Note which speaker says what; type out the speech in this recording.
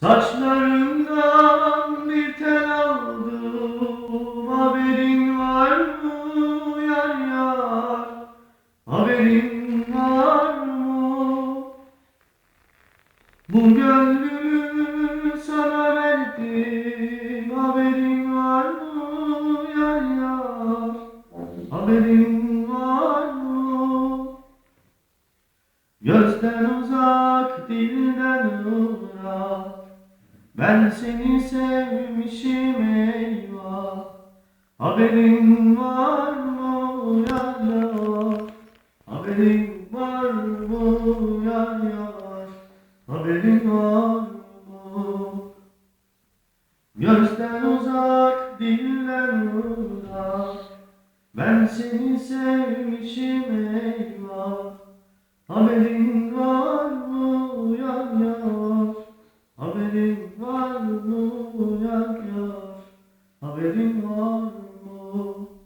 Speaker 1: Saçlarından bir tel aldım. Haberin var mı yar yar? Haberin var mı? Bu gönlümü sana verdim. Haberin var mı yar yar? Haberin var mı? Gözden uzak, dilden uzak Ben seni sevmişim eyvah. Haberin var mı yar yar Haberin var mı yar yar Haberin var mı? Gözden uzak, dilden uzak. Ben seni sevmişim eyvah. Haberin olacak ya Haberin var mı?